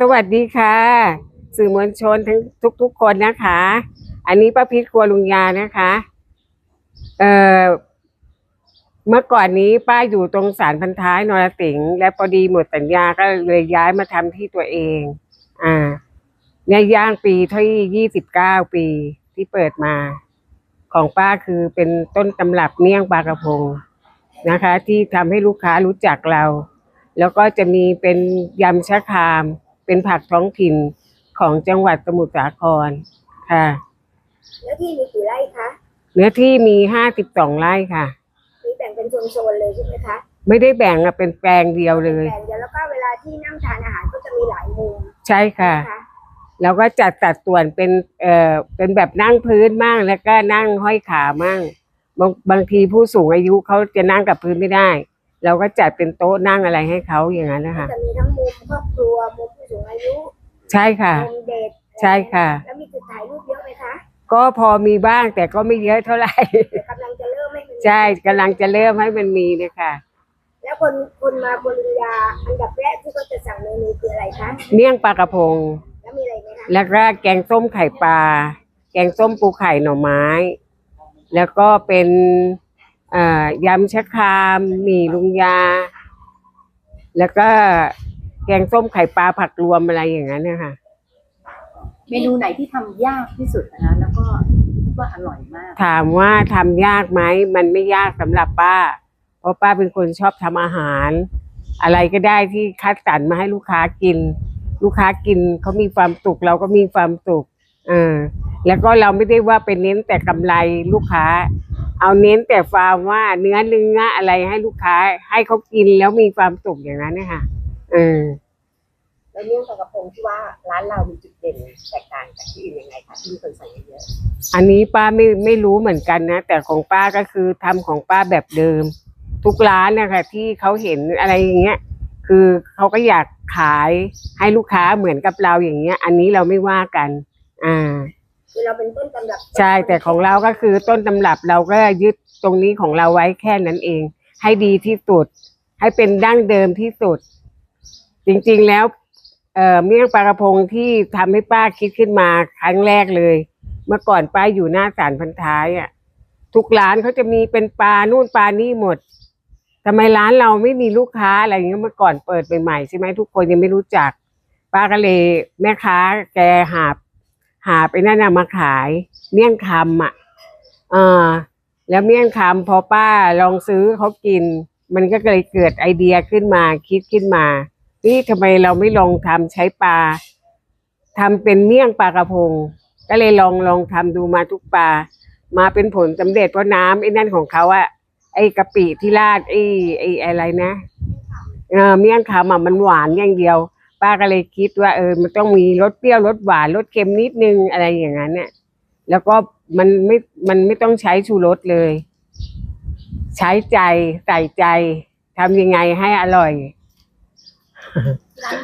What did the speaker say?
สวัสดีค่ะ สื่อมวลชนทั้งทุก ๆ คนนะคะ อันนี้ป้าพิษครัวลุงยานะคะ เอ่อเมื่อก่อนนี้ป้าอยู่ตรงสารพันท้ายนรสิงห์และพอดีหมดสัญญาก็เลยย้ายมาทำที่ตัวเอง อ่าเนี่ยย่างปีที่ยี่สิบเก้าปีที่เปิดมา ของป้าคือเป็นต้นตำรับเมี่ยงปลากระพงนะคะ ที่ทำให้ลูกค้ารู้จักเรา แล้วก็จะมีเป็นยำชะคราม เป็นผักท้องถิ่นของจังหวัดสมุทรสาครค่ะแล้วที่มีกี่ไร่คะ เนื้อที่มีห้าสิบสองไร่ค่ะ มีแบ่งเป็นโซนๆเลยใช่ไหมคะไม่ได้แบ่งอะเป็นแปลงเดียวเลย แบ่งเดียวแล้วก็เวลาที่นั่งทานอาหารก็จะมีหลายมุมใช่ค่ะ นะคะแล้วก็จัดสัดส่วนเป็นเอ่อเป็นแบบนั่งพื้นมั่งแล้วก็นั่งห้อยขามั่งบางบางทีผู้สูงอายุเขาจะนั่งกับพื้นไม่ได้ เราก็จัดเป็นโต๊ะนั่งอะไรให้เขาอย่างนั้นนะคะ จะมีทั้งมุมครอบครัวมุมผู้สูง อายุใช่ค่ะมุมเด็กใช่ค่ะ แล้วมีจุดถ่ายรูปเยอะไหมคะก็พอมีบ้างแต่ก็ไม่เยอะเท่าไหร่ เดี๋ยวกำลังจะเริ่มให้มันใช่กำลังจะเริ่มให้มันมีเนี่ยค่ะแล้วคนคนมาบริยาอันดับแรกที่เขาจะสั่งเมนูคืออะไรคะเมี่ยงปลากระพง แล้วมีอะไรไหมคะแล้วก็แกงส้มไข่ปลา แกงส้มปูไข่หน่อไม้ แล้วก็เป็นเอ่อยำชะครามหมี่ลุงยา แล้วก็ แกงส้มไข่ปลาผักรวมอะไรอย่างนั้นนะคะเมนูไหนที่ทำยากที่สุดนะคะแล้วก็คิดว่าอร่อยมาก ถามว่าทำยากไหมมันไม่ยากสำหรับป้า เพราะป้าเป็นคนชอบทำอาหาร อะไรก็ได้ที่คัดสรรมาให้ลูกค้ากิน ลูกค้ากินเขามีความสุขเราก็มีความสุขเออแล้วก็เราไม่ได้ว่าเป็นเน้นแต่กำไรลูกค้า เอาเน้นแต่ฟาร์มว่าเนื้อเนื้ออะไรให้ลูกค้า ให้เขากินแล้วมีความสุขอย่างนั้นนะคะ เออแล้วเมี่ยงปลากระพงที่ว่าร้านเรามีจุดเด่นแตกต่างจากที่อื่นยังไงคะที่มีคนสั่งเยอะอันนี้ป้าไม่ไม่รู้เหมือนกันนะ แต่ของป้าก็คือทำของป้าแบบเดิม ทุกร้านนะคะที่เขาเห็นอะไรอย่างเงี้ย คือเขาก็อยากขายให้ลูกค้าเหมือนกับเราอย่างเงี้ย อันนี้เราไม่ว่ากัน อ่าคือเราเป็นต้นตำรับใช่ แต่ของเราก็คือต้นตำรับเราก็ยึดตรงนี้ของเราไว้แค่นั้นเอง ให้ดีที่สุด ให้เป็นดั้งเดิมที่สุด จริงๆแล้วเอ่อเมี่ยงปลากระพงที่ทำให้ป้าคิดขึ้นมาครั้งแรกเลย เมื่อก่อนป้าอยู่หน้าศาลพันท้ายอะ ทุกร้านเขาจะมีเป็นปลานู่นปลานี่หมดทำไมร้านเราไม่มีลูกค้าอะไรอย่างเงี้ยเมื่อก่อนเปิดใหม่ๆใช่ไหมทุกคนยังไม่รู้จัก ป้าก็เลยแม่ค้าแกหาบหาไปนั่นน่ะมาขาย เมี่ยงคำอะเออแล้วเมี่ยงคำพอป้าลองซื้อเขากิน มันก็เลยเกิดไอเดียขึ้นมาคิดขึ้นมา นี่ทำไมเราไม่ลองทำใช้ปลาทำเป็นเมี่ยงปลากระพง ก็เลยลองลองทำดูมาทุกปลามาเป็นผลสำเร็จเพราะน้ำไอ้นั่นของเขาอะไอ้กะปิที่ราดไอ้ไอ้อะไรนะเออเมี่ยงคำอะมันหวานอย่างเดียว ป้าก็เลยคิดว่าเออมันต้องมีรสเปรี้ยวรสหวานรสเค็มนิดนึงอะไรอย่างนั้นเนี่ยแล้วก็มันไม่มันไม่ต้องใช้ชูรสเลย ใช้ใจใส่ใจทำยังไงให้อร่อย ร้าน